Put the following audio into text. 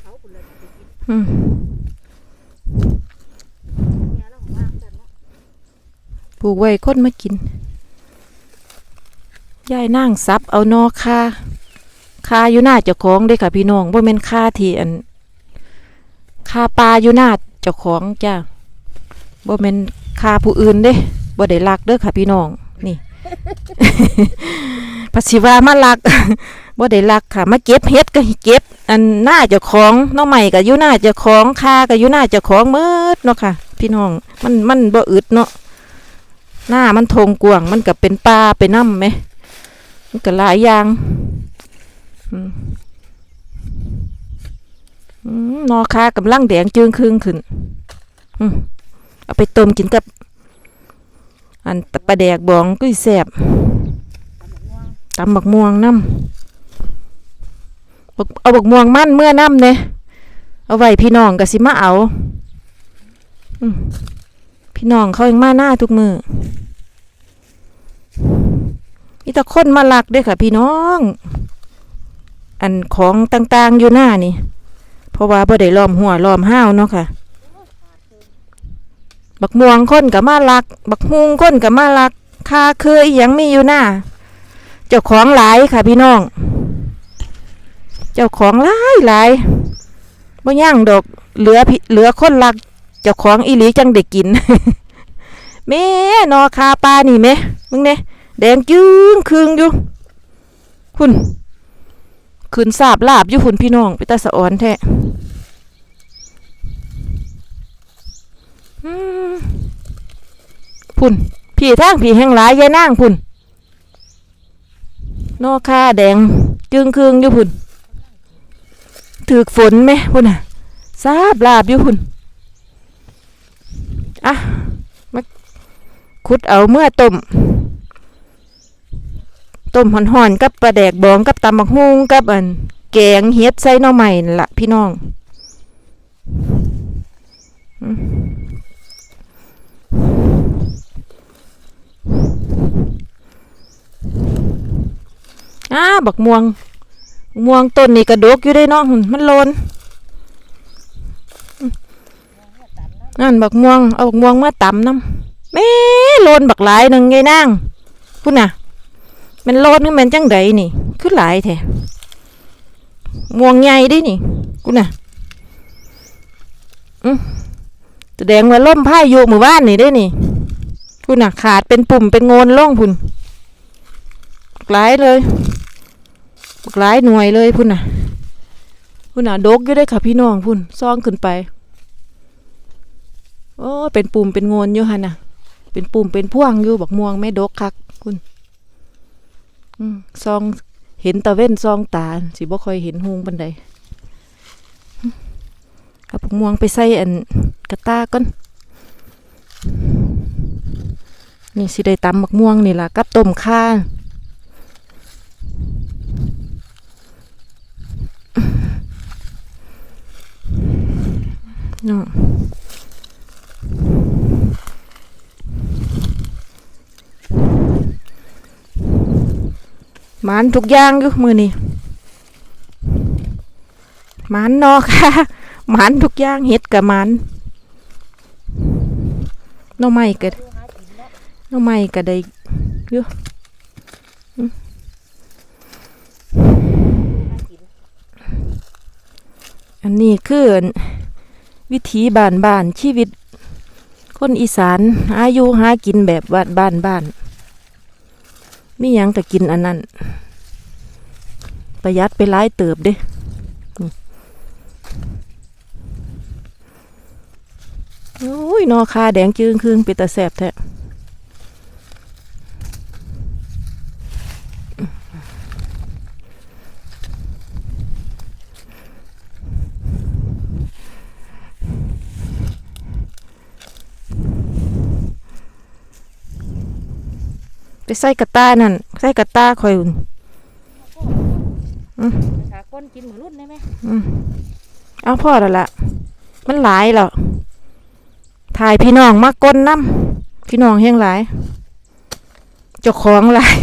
เขาคุณเลยไปกินอืมเมียแล้วของว่างจันเนาะปลูกไว้คนมากินยายนั่งซับเอานอคาคาอยู่หน้าเจ้าของเด้อค่ะพี่น้องบ่แม่นคาที่อันคาปลาอยู่หน้าเจ้าของจ้าบ่แม่นคาผู้อื่นเด้บ่ได้ลักเด้อค่ะพี่น้องนี่ภาษีว่ามาลักบ่ได้ลักค่ะ มาเก็บเฮ็ดก็เก็บ อันหน้าเจ้าของน้องใหม่ก็อยู่หน้าเจ้าของคาก็อยู่หน้าเจ้าของเมิดเนาะค่ะ พี่น้องมันมันบ่อึดเนาะหน้ามันทงกวางมันก็เป็นปลาเป็นน้ำไหมมันก็หลายอย่างอืมนอคากำลังแดงจึงครึ่งขึ้นเอาไปต้มกินกับ อันปลาแดกบองก็แซ่บตำบักม่วงตำบักม่วงน้ำ เอาบักม่วงมั่นเมื่อน้ำเนี่ยเอาไว้พี่น้องก็สิมาเอาพี่น้องเขายังมาหน้าทุกมือมีแต่คนมาลักด้วยค่ะ พี่น้อง อันของต่างๆอยู่หน้านี่ เพราะว่าบ่ได้ล้อมหัวล้อมห้าวเนาะค่ะ บักม่วงคนกับมาลัก บักฮุงคนกับมาลักคาเคยอิหยังมีอยู่หน้าเจ้าของหลายค่ะพี่น้อง เจ้าของหลายหลายบ่ย่างดอกเหลือพเหลือคนลัก เจ้าของอีหลีจังได้กินแม่นอคาปลานี่แม่มึงเนี่ยแดงจึ้งคืงอยู่คุณขืนสาบลาบอยู่คุณพี่น้องไปตาสะออนแท้อืมพุ่นพี่ทางพี่แห่งหลายยายนางพุ่นนอคาแดงจึงคืงอยู่พุ่น ถือฝนไหมพุ่นอะสาบลาบอยู่พุ่นอะมาขุดเอาเมื่อต้มต้มห่อนๆกับปลาแดกบองกับตำบักฮุงกับอันแกงเฮ็ดใส่น่อใหม่ละพี่น้องอืมอ้าบักม่วง ม่วงต้นนี่กระดกอยู่ได้เนาะมันโลนนั่นบักม่วงเอาบักม่วงมาตำน้ำแม่โลนบักหลายหนึ่งไงนางพุ่นน่ะมันโลดนี่มันจังใดนี่คือหลายแท้ม่วงใหญ่ดินี่กูน่ะอแสดงว่าล่มพายุหมู่บ้านนี่ได้นี่กูน่ะขาดเป็นปุ่มเป็นโงนล่องพุ่นหลายเลย บักหลายหน่วยเลยพุ่นน่ะ พุ่นน่ะดกอยู่ได้ค่ะพี่น้องพุ่นซ่องขึ้นไปโอ้เป็นปุ่มเป็นงนอยู่หั่นน่ะ เป็นปุ่มเป็นพ่วงอยู่บักม่วงไม่ดกคักอืมซองเห็นตะเว้นซองตาสิบ่ค่อยเห็นหุงบันไดอืมเอาผักม่วงไปใส่อันกระตาก่อนนี่สิได้ตำมักม่วงนี่ล่ะกับต้มข่า นาะหมันทุกอย่างอยู่มือนี่มันเนอค่ะมันทุกอย่างเห็ดกับมันน้อไม้ก็ดูหากินเนาะหน้อไม้ก็ได้อยู่อันนี้คืออัน วิถีบ้านบ้านชีวิต คนอีสานอายุหากินแบบบ้านบ้านบ้านมียังก็กินอันนั้น ประหยัดไปหลายเติบเด้นี่โอ้ยนอคาแดงจึงคืงเป็นตาแสบแท้ ไปใส่กระตานั่นใส่กระตาคอยอุ่นอืมสาคนกินหมูรุ่นได้ไหมเอาพ่อแล้วล่ะ มันหลายแล้วถ่ายพี่น้องมาก้นน้ำพี่น้องเฮงหลายเจ้าของหลาย